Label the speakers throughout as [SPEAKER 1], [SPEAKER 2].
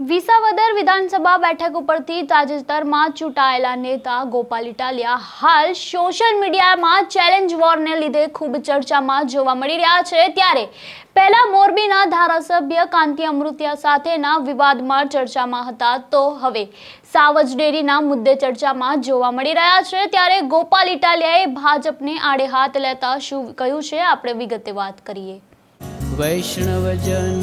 [SPEAKER 1] વિસાવદર વિધાનસભા બેઠક ઉપરથી તાજેતરમાં ચૂંટાયેલા નેતા ગોપાલ ઇટાલિયા હાલ સોશિયલ મીડિયામાં ચેલેન્જ વોરને લીધે ખૂબ ચર્ચામાં જોવા મળી રહ્યા છે. ત્યારે પહેલા મોરબીના ધારાસભ્ય કાંતિ અમૃતિયા સાથેના વિવાદમાં ચર્ચામાં હતા તો હવે સાવજ ડેરીના મુદ્દે ચર્ચામાં જોવા મળી રહ્યા છે. ત્યારે ગોપાલ ઇટાલિયાએ ભાજપને આડે હાથ લેતા શું કહ્યું છે? આપણે વિગતે વાત કરીએ.
[SPEAKER 2] વૈષ્ણવજન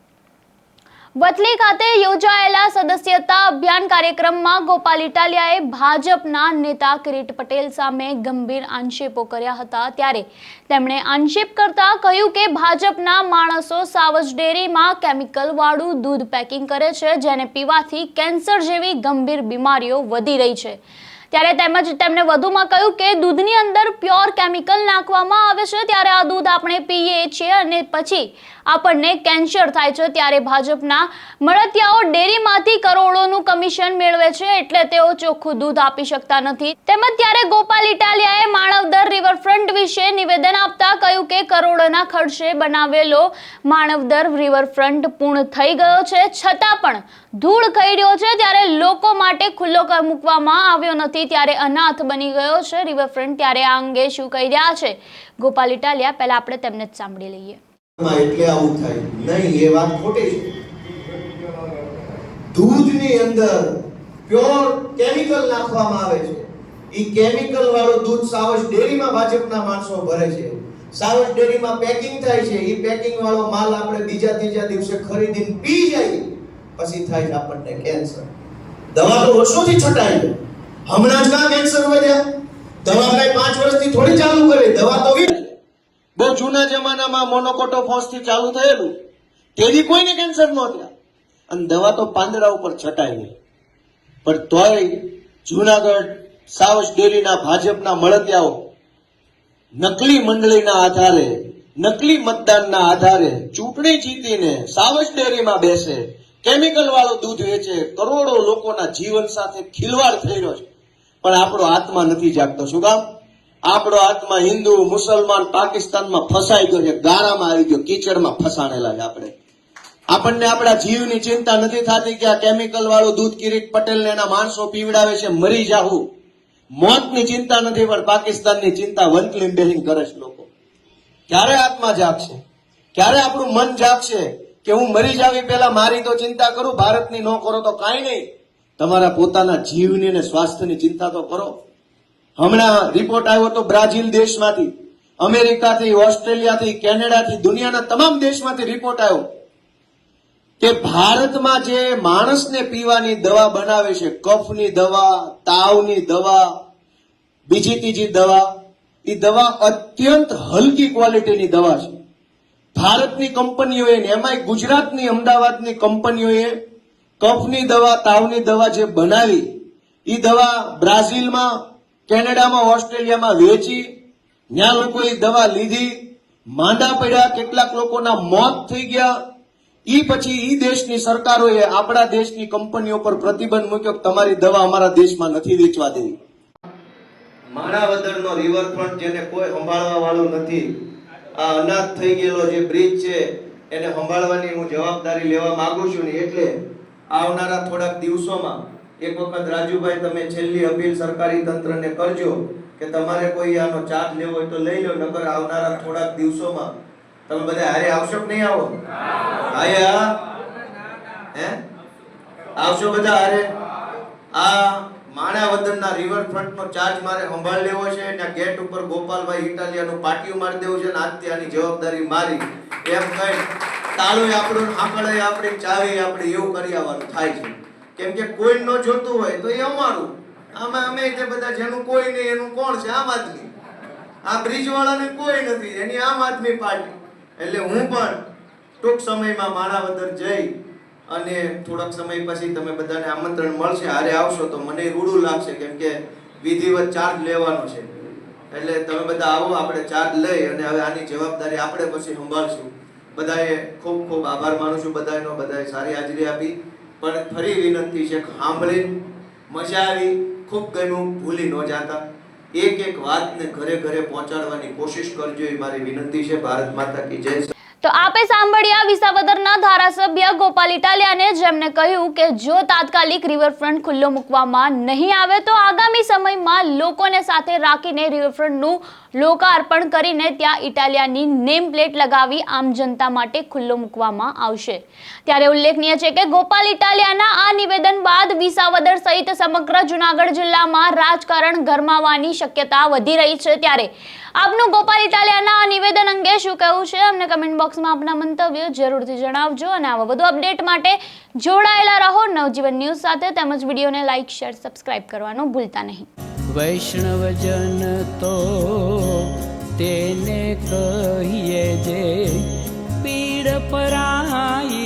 [SPEAKER 1] વતલી ખાતે યોજાયેલા સદસ્યતા અભિયાન કાર્યક્રમમાં ગોપાલ ઇટાલિયાએ ભાજપના નેતા કિરીટ પટેલ સામે ગંભીર આંશેપો કર્યા હતા ત્યારે તેમણે આંશેપ કરતા કહ્યું કે ભાજપના માણસો સાવજ ડેરીમાં કેમિકલવાળું દૂધ પેકિંગ કરે છે, જેને પીવાથી કેન્સર જેવી ગંભીર બીમારીઓ વધી રહી છે. ત્યારે તેમજ તેમણે વધુમાં કહ્યું કે દૂધની અંદર પ્યોર કેમિકલ નાખવામાં આવે છે, ત્યારે આ દૂધ આપણે પીએ છીએ અને પછી આપણને કેન્સર થાય છે, ત્યારે ભાજપના મળતિયાઓ ડેરીમાંથી કરોડોનું કમિશન મેળવે છે, એટલે તેઓ ચોખ્ખું દૂધ આપી શકતા નથી. તેમજ ત્યારે ગોપાલ ઇટાલિયાએ માણવદર રિવરફ્રન્ટ વિશે નિવેદન આપતા કહ્યું કે કરોડોના ખર્ચે બનાવેલો માણવદર રિવરફ્રન્ટ પૂર્ણ થઈ ગયો છે, છતાં પણ ધૂળ ખાઈ રહ્યો છે, ત્યારે લોકો માટે ખુલ્લો મૂકવામાં આવ્યો નથી. ત્યારે અનાથ બની ગયો છે. રિવરફ્રન્ટ ત્યારે આ અંગે શું કહી રહ્યા છે? ગોપાલ ઇટાલિયા, પહેલા આપણે તેમને જ સાંભળી લઈએ.
[SPEAKER 3] એટલે આવું થાય. નહીં, એ વાત ખોટી છે. દૂધની અંદર પ્યોર કેમિકલ નાખવામાં આવે છે. ઈ કેમિકલ વાળું દૂધ સાવજ ડેરીમાં ભાજપના માણસો ભરે છે. સાવજ ડેરીમાં પેકિંગ થાય છે. ઈ પેકિંગ વાળો માલ આપણે બીજા ત્રીજા દિવસે ખરીદીને પી જાય. પછી થાય આપણને કેન્સર દવા તો વર્ષોથી છટાઈ છે હમણાં જ કાં કેન્સર વધ્યા દવા કઈ પાંચ વર્ષથી થોડી ચાલુ કરી. દવા તો બહુ જૂના જમાનામાં મોનોકોટોફોસથી ચાલુ થયેલું. તેની કોઈને કેન્સર નહોતા. અને દવા તો પાંદડા ઉપર છટાઈ પણ તોય જૂનાગઢ, સાવજ ડેરીના, ભાજપના મળતિયાઓ નકલી મંડળીના આધારે, નકલી મતદાનના આધારે ચૂંટણી જીતીને સાવજ ડેરીમાં બેસે. કેમિકલ વાળું દૂધ વેચે, કરોડો લોકોના જીવન સાથે ખિલવાડ થઈ રહ્યો છે. પણ આપણો આત્મા નથી જાગતો, શું કામ? આપણો આત્મા હિન્દુ, મુસલમાન, પાકિસ્તાનમાં ફસાઈ ગયો છે, ગારામાં આવી ગયો, કીચડમાં ફસાણેલા છે આપણે. આપણને આપણા જીવની ચિંતા નથી થતી કે આ કેમિકલ વાળું દૂધ કિરીટ પટેલ ને એના માણસો પીવડાવે છે, મરી જાવું મોતની ચિંતા નથી, પણ પાકિસ્તાનની ચિંતા વંકલીમ બેહીન કરે છે લોકો. ક્યારે આત્મા જાગશે? ક્યારે આપણું મન જાગશે કે હું મરી જાવી, પહેલા મારી તો ચિંતા કરું, ભારતની ન કરો તો કાંઈ નહીં. તમારા પોતાના જીવની અને સ્વાસ્થ્યની ચિંતા તો કરો. હમણાં રિપોર્ટ આવ્યો તો બ્રાઝિલ દેશમાંથી. અમેરિકાથી, ઓસ્ટ્રેલિયાથી, કેનેડાથી, દુનિયાના તમામ દેશમાંથી રિપોર્ટ આવ્યો કે ભારતમાં જે માણસને પીવાની દવા બનાવે છે, કફની દવા, તાવની દવા, બીજી ત્રીજી દવા એ દવા અત્યંત હલકી ક્વોલિટીની દવા છે. ભારતની કંપનીઓએ એમાંય ગુજરાતની અમદાવાદની કંપનીઓએ કફની દવા, તાવની દવા જે બનાવી એ દવા બ્રાઝિલમાં, કેનેડામાં, ઓસ્ટ્રેલિયામાં વેચી, ત્યાં લોકોએ દવા લીધી. માંદા પડ્યા, કેટલાક લોકોના મોત થઈ ગયા. એ પછી એ દેશની સરકારોએ આપણા દેશની કંપનીઓ પર પ્રતિબંધ મૂક્યો તમારી દવા અમારા દેશમાં નથી વેચવા દેવી. માણાવદરનો રિવરફ્રન્ટ જેને કોઈ સંભાળવા વાળું નથી, આ અનાથ થઈ ગયેલો જે બ્રિજ છે, એને સંભાળવાની હું જવાબદારી લેવા માંગુ છું ને, એટલે આવનારા થોડાક દિવસોમાં એક વખત રાજુભાઈ તમે છેલ્લી અપીલ સરકારી તંત્રને કરજો કે તમારે કોઈ આનો ચાર્જ લેવો હોય તો લઈ લો, નકર આવનારા થોડાક દિવસોમાં તમે બધા હારે આવશો કે નહીં આવો? આયા હે? આવશો બધા હારે? આ માણાવદરના રિવરફ્રન્ટનો ચાર્જ મારે સંભાળ લેવો છે અને ગેટ ઉપર ગોપાલભાઈ ઇટાલિયાનું પાટિયું મારી દેવું છે ને આજથી આની જવાબદારી મારી. એમ કઈ તાળું આપણું આંકડે આપણે ચાવે આપણે એવું કરી આવવાનું થાય છે. કેમ કે કોઈ ન જોતું હોય તો એ અમારું. આમાં અમે તે બધા જેનું કોઈ નહીં, એનું કોણ છે? આમ આદમી. આ બ્રિજ વાળાને કોઈ નથી, એની આમ આદમી પાર્ટી. એટલે હું પણ ટૂંક સમયમાં માણાવદર જઈ અને થોડાક સમય પછી તમે બધાને આમંત્રણ મળશે. હારે આવશો તો મને રૂડું લાગશે કેમ કે વિધિવત ચાર્જ લેવાનો છે. એટલે તમે બધા આવો, આપણે ચાર્જ લઈ અને હવે આની જવાબદારી આપણે પછી સંભાળશું. બધાએ ખૂબ ખૂબ આભાર માનું છું બધાનો, બધાએ સારી હાજરી આપી. પણ ફરી વિનંતી છે સાંભળી મજા આવી, ખૂબ ગમ્યું, ભૂલી ન જાતા. એક એક વાતને ઘરે ઘરે પહોંચાડવાની કોશિશ કરજો એ મારી વિનંતી છે. ભારત માતા કી જય.
[SPEAKER 1] તો આપે સાંભળ્યા વિસાવદરના ધારાસભ્ય ગોપાલ ઇટાલિયાને જેમને કહ્યું કે જો તાત્કાલિક રિવરફ્રન્ટ ખુલ્લો મૂકવામાં નહીં આવે તો આગામી સમયમાં લોકોને સાથે રાખીને રિવરફ્રન્ટનું લોકાર્પણ કરીને ત્યાં ઇટાલિયાની નેમ પ્લેટ લગાવી આમ જનતા માટે ખુલ્લો મૂકવામાં આવશે. ત્યારે ઉલ્લેખનીય છે કે ગોપાલ ઇટાલિયાના આ નિવેદન બાદ વિસાવદર સહિત સમગ્ર જુનાગઢ જિલ્લામાં રાજકારણ ગરમાવાની શક્યતા વધી રહી છે ત્યારે આપનું ગોપાલ ઇટાલિયાના આ નિવેદન શું કહેવું છે? અમને કમેન્ટ બોક્સમાં આપના મંતવ્યો જરૂરથી જણાવજો અને આવા વધુ અપડેટ માટે જોડાયેલા રહો નવજીવન ન્યૂઝ સાથે તેમજ વિડીયોને લાઇક શેર સબસ્ક્રાઇબ કરવાનું ભૂલતા નહીં.
[SPEAKER 2] વૈષ્ણવજન તો તેને કહીએ જે પીડ પરાઈ